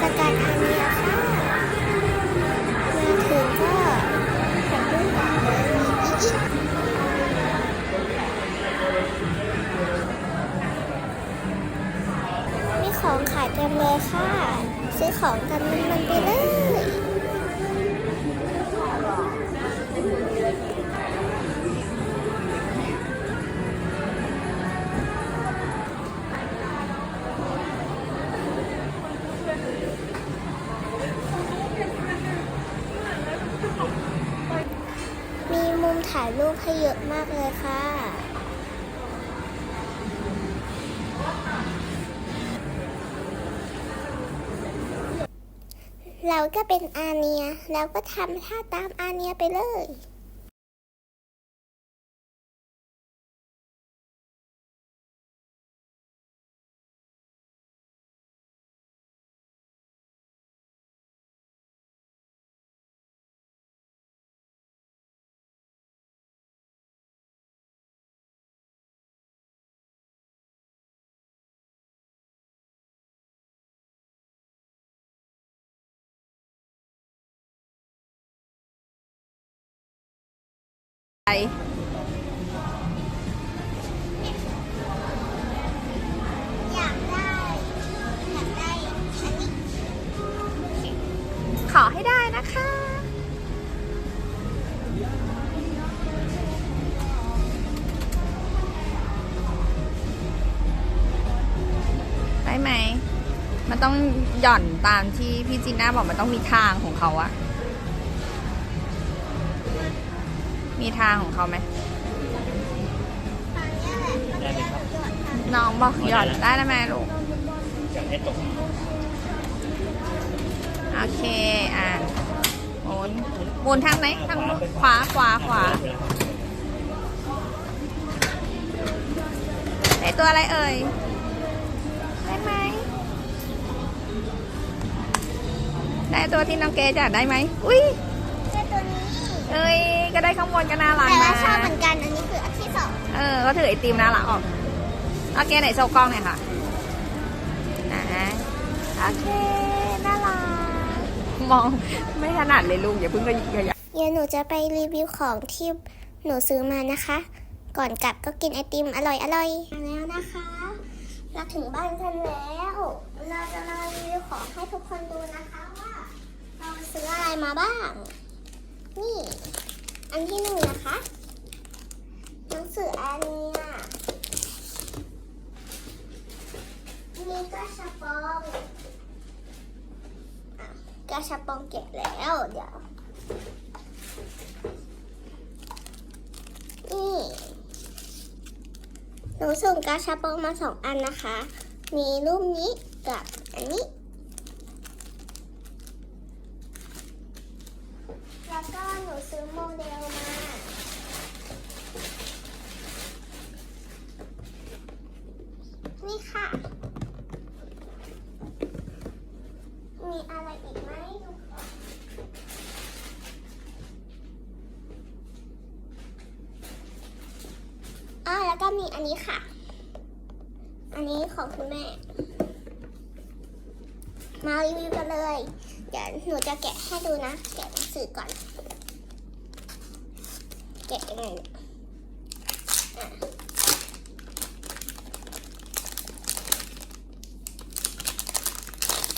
สกัดอาเนียค่ะมาถึงก็ถ่ายรูปก่อนเลยอีอีมีของขายเต็มเลยค่ะ ซื้อของกันมัน ให้เยอะมากเลยค่ะเราก็เป็นอาเนียแล้วก็ทำท่าตามอาเนียไปเลย ขอให้ได้นะคะ ได้ไหม มันต้องหย่อนตามที่พี่จีน่าบอกมันต้องมีทางของเขาอะ มีทางของเขาไหมตอนนี้แหละก็ได้ไหมครับน้องบอกหย่อนได้ไหมลูกอยากให้ตกโอเค อะหมุนหมุนทางไหนทางขวาขวาขวาได้ตัวอะไรเอ่ย ได้ไหม ได้ตัวที่น้องเกดอยากได้ไหม อุ้ยได้ตัวนี้ เอ้ย ก็ได้ข้างบนก็น่ารักแต่ว่านะชอบเหมือนกัน อันนี้คืออันที่สองเออ ก็ถือไอติมน่ารักออก โอเคไหนโชว์กล้องหน่อยค่ะนะโอเค น่ารัก มองไม่ถนัดเลยลูกอย่าเพิ่งก็ขยับเดี๋ยวหนูจะไปรีวิวของที่หนูซื้อมานะคะ ก่อนกลับก็กินไอติมอร่อยอร่อยแล้วนะคะ เราถึงบ้านกันแล้ว เราจะมารีวิวของให้ทุกคนดูนะคะว่า เราซื้ออะไรมาบ้าง นี่ อันที่หนึ่งนะคะ หนังสืออันนี้อะมีกระชับปองกระชับปองเก็บแล้วเดี๋ยว นี่หนูส่งกาชาปองมาสองอันนะคะ มีรูปนี้กับอันนี้ แล้วก็หนูซื้อโมเดลมา นี่ค่ะ มีอะไรอีกไหมดูก่อน อ่าแล้วก็มี อันนี้ค่ะ อันนี้ของคุณแม่ มารีวิวกันเลย เดี๋ยวหนูจะแกะให้ดูนะ แกะหนังสือก่อน แกะยังไงเนี่ย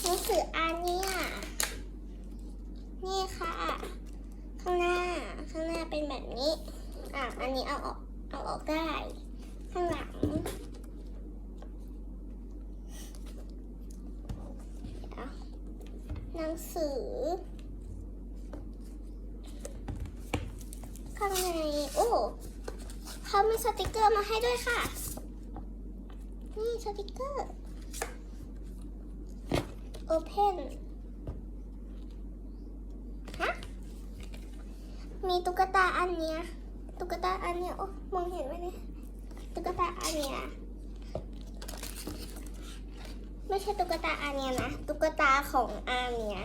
หนังสืออันนี้ยนี่ค่ะ ข้างหน้า ข้างหน้าเป็นแบบนี้ อะ อันนี้เอาออก เอาออกได้ ข้างหลังเดี๋ยวหนังสือ ข้างในโอ้เขามีสติกเกอร์มาให้ด้วยค่ะ นี่สติกเกอร์ Open ฮะ มีตุ๊กตาอันเนี้ย ตุ๊กตาอันเนี้ย โอ้ มองเห็นไหมเนี่ย ตุ๊กตาอันเนี้ยไม่ใช่ตุ๊กตาอันเนี้ยนะ ตุ๊กตาของอาเนีย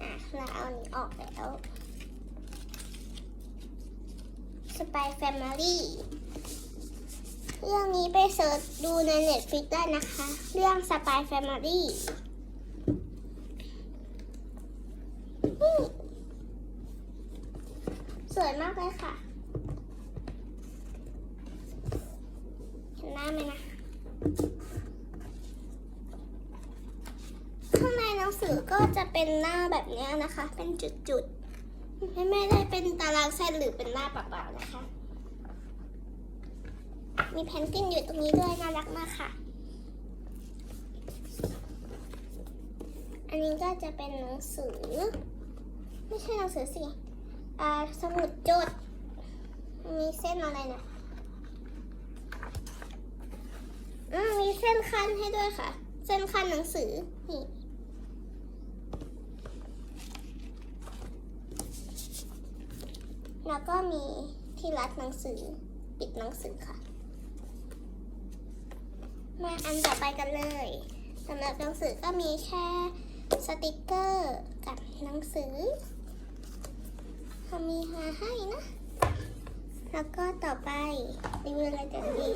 อะเราเอานี้ออกแล้ว Spy Family เรื่องนี้ไปเสิร์ชดูใน Netflix ได้นะคะ เรื่อง Spy Family นี่สวยมากเลยค่ะ เห็นหน้าไหมนะ ข้างในหนังสือก็จะเป็นหน้าแบบนี้นะคะ เป็นจุดๆ ไม่ไม่ได้เป็นตารางเส้นหรือเป็นหน้าเปล่าๆนะคะ มีแพนกวินอยู่ตรงนี้ด้วยน่ารักมากค่ะ อันนี้ก็จะเป็นหนังสือ ไม่ใช่หนังสือสิ อ่า สมุดจด มีเส้นอะไรนะ อืมมีเส้นคันให้ด้วยค่ะ เส้นคันหนังสือ นี่แล้วก็มีที่รัดหนังสือ ปิดหนังสือค่ะ มาอันต่อไปกันเลยสำหรับหนังสือก็มีแค่สติกเกอร์กับหนังสือเขามีหาให้นะ แล้วก็ต่อไปรีวิวอะไรกันดี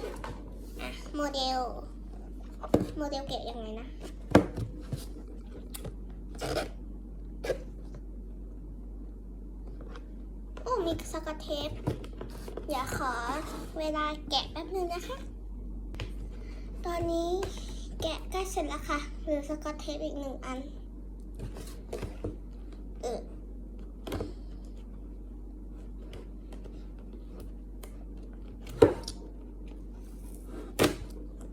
อะโมเดล โมเดลเกะยังไงนะโอ้มีสกอตเทปเดี๋ยวขอเวลาแกะแป๊บนึงนะคะ ตอนนี้แกะใกล้เสร็จแล้วค่ะเหลือสกอตเทปอีกหนึ่งอัน เออ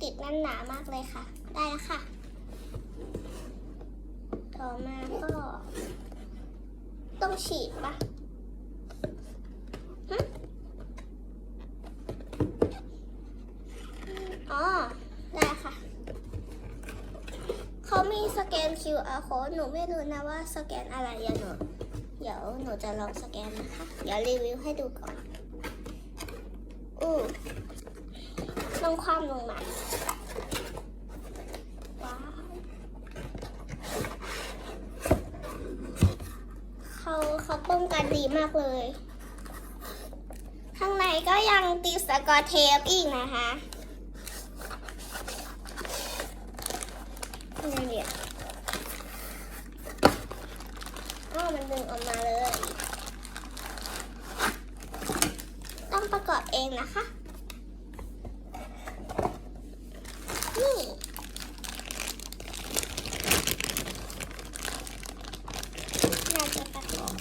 ติดแนั่นหนามากเลยค่ะ ได้แล้วค่ะ ต่อมาก็ ต้องฉีดปะอ๋อ ได้ค่ะ เขามีสแกน QR code หนูไม่รู้นะว่าสแกนอะไรอะหนูเดี๋ยวหนูจะลองสแกนนะคะ เดี๋ยวรีวิวให้ดูก่อน อู้ลองความลงมา ว้าว เขาเขาป้องกัน ดีมากเลย ข้างในก็ยังติดสกอตเทปอีกนะคะนี่เดี๋ยวอ้าวมันดึงออกมาเลย ต้องประกอบเองนะคะ นี่ เราจะประกอบ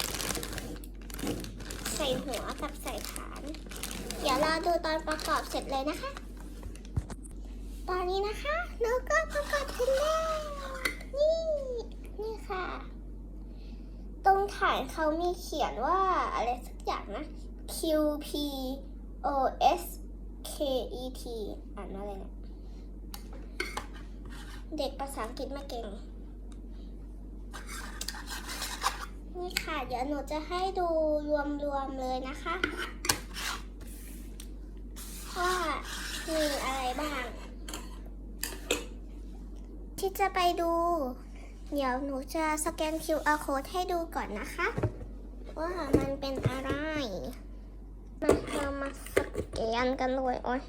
ใส่หัวกับใส่ฐานเดี๋ยวเราดูตอนประกอบเสร็จเลยนะคะ ตอนนี้นะคะเราก็ประกอบเสร็จแล้วนี่นี่ค่ะ ตรงฐานเขามีเขียนว่าอะไรสักอย่างนะ Q P O S K E T อ่านว่าอะไรเนี่ยเด็กภาษาอังกฤษไม่เก่ง นี่ค่ะ เดี๋ยวหนูจะให้ดูรวมๆเลยนะคะ ว่า มีอะไรบ้าง ที่จะไปดู เดี๋ยวหนูจะสแกน QR code ให้ดูก่อนนะคะ ว่ามันเป็นอะไร มาเรามาสแกนกันเลยโอ้ย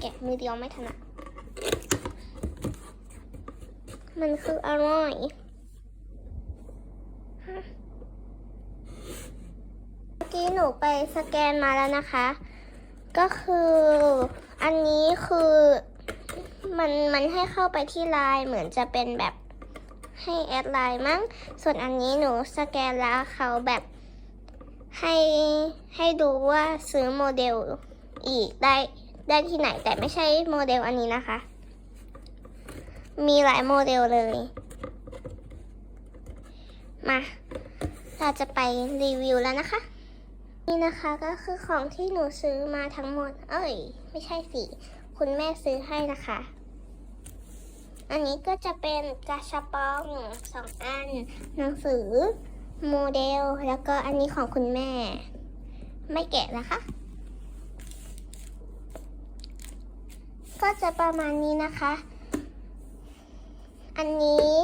แกะมือเดียวไม่ถนัดมันคืออร่อย กี้หนูไปสแกนมาแล้วนะคะ ก็คืออันนี้คือมันมันให้เข้าไปที่ไลน์เหมือนจะเป็นแบบให้แอดไลน์มั้ง ส่วนอันนี้หนูสแกนแล้วเขาแบบให้ให้ดูว่าซื้อโมเดลอีกได้ได้ที่ไหนแต่ไม่ใช่โมเดลอันนี้นะคะ มีหลายโมเดลเลย มา เราจะไปรีวิวแล้วนะคะ นี่นะคะก็คือของที่หนูซื้อมาทั้งหมด เอ้ย ไม่ใช่สิ คุณแม่ซื้อให้นะคะ อันนี้ก็จะเป็นกระชับปองสองอัน หนังสือ โมเดล แล้วก็อันนี้ของคุณแม่ ไม่แกะนะคะ ก็จะประมาณนี้นะคะ อันนี้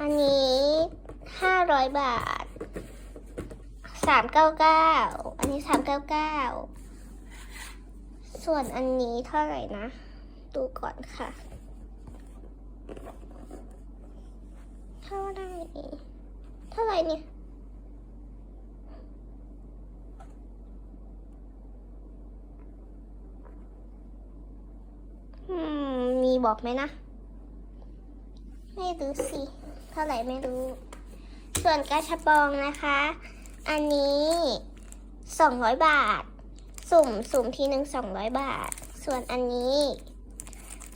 อันนี้ห้าร้อยบาท สามเก้าเก้าอันนี้สามเก้าเก้าส่วนอันนี้เท่าไหร่นะ ดูก่อนค่ะ เท่าไหร่เท่าไหร่เนี่ยมีบอกไหมนะ ไม่รู้สิ เท่าไหร่ไม่รู้ ส่วนกาชาปองนะคะ อันนี้สองร้อยบาท สุ่มสุ่มทีหนึ่งสองร้อยบาท ส่วนอันนี้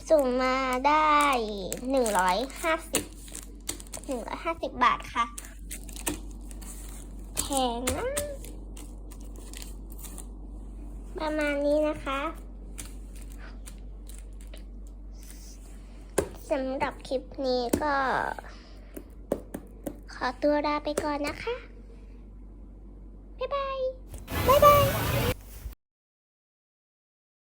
สุ่มมาได้หนึ่งร้อยห้าสิบหนึ่งร้อยห้าสิบบาทค่ะ แพงนะประมาณนี้นะคะสำหรับคลิปนี้ก็ ขอตัวลาไปก่อนนะคะ 拜拜。拜拜